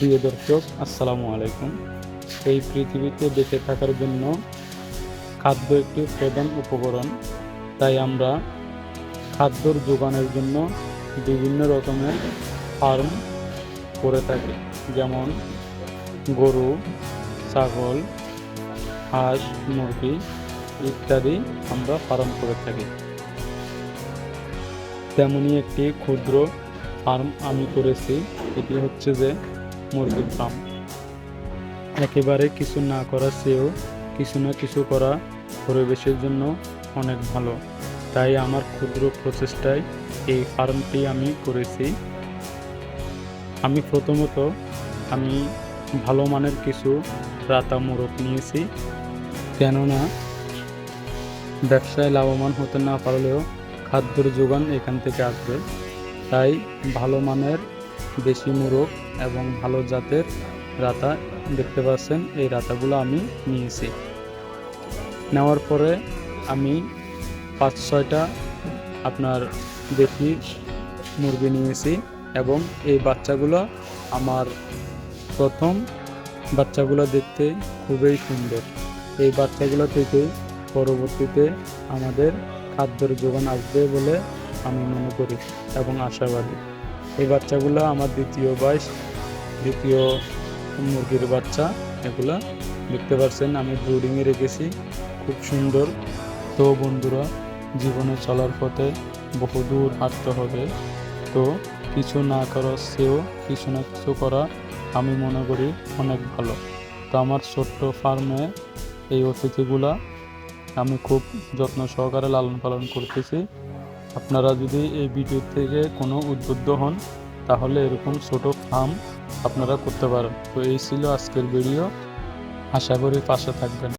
প্রিয় দর্শক, আসসালামু আলাইকুম। এই পৃথিবীতে বেঁচে থাকার জন্য খাদ্য একটি প্রধান উপকরণ। তাই আমরা খাদ্যর যোগানের জন্য বিভিন্ন রকমের ফার্ম করে থাকি। যেমন গরু, ছাগল, হাঁস, মুরগি ইত্যাদি আমরা পালন করে থাকি। তেমনই একটি ক্ষুদ্র ফার্ম আমি করেছি। এটি হচ্ছে যে মুরগির ফার্ম একেবারে কিছু না করার চেয়েও কিছু না কিছু করা পরিবেশের জন্য অনেক ভালো। তাই আমার ক্ষুদ্র প্রচেষ্টায় এই ফার্মটি আমি করেছি। আমি প্রথমত আমি ভালো মানের কিছু রাতা মোরগ নিয়েছি। কেননা ব্যবসায় লাভবান হতে না পারলেও খাদ্যর যোগান এখান থেকে আসবে। তাই ভালো মানের দেশি মোরগ এবং ভালো জাতের রাতা দেখতে পাচ্ছেন। এই রাতাগুলো আমি নিয়েছি। নেওয়ার পরে আমি পাঁচ, ছয়টা আপনার দেশি মুরগি নিয়েছি এবং এই বাচ্চাগুলো আমার প্রথম বাচ্চাগুলো দেখতে খুবই সুন্দর। এই বাচ্চাগুলো থেকে পরবর্তীতে আমাদের খাদ্যের যোগান আসবে বলে আমি মনে করি এবং আশাবাদী। এই বাচ্চাগুলো আমার দ্বিতীয় বয়স, দ্বিতীয় মুরগির বাচ্চা, এগুলা দেখতে পাচ্ছেন, আমি ব্রুডিংয়ে রেখেছি, খুব সুন্দর। তো বন্ধুরা, জীবনে চলার পথে বহুদূর হাঁটতে হবে। তো কিছু না করার চেয়েও কিছু না কিছু করা আমি মনে করি অনেক ভালো। তো আমার ছোট্ট ফার্মে এই অতিথিগুলা আমি খুব যত্ন সহকারে লালন পালন করতেছি। আপনারা যদি এই ভিডিও থেকে কোনো উদ্বুদ্ধ হন, তাহলে এরকম ছোট ফার্ম আপনারা করতে পারেন। তো এই ছিল আজকের ভিডিও। আশা করি পাশে থাকবেন।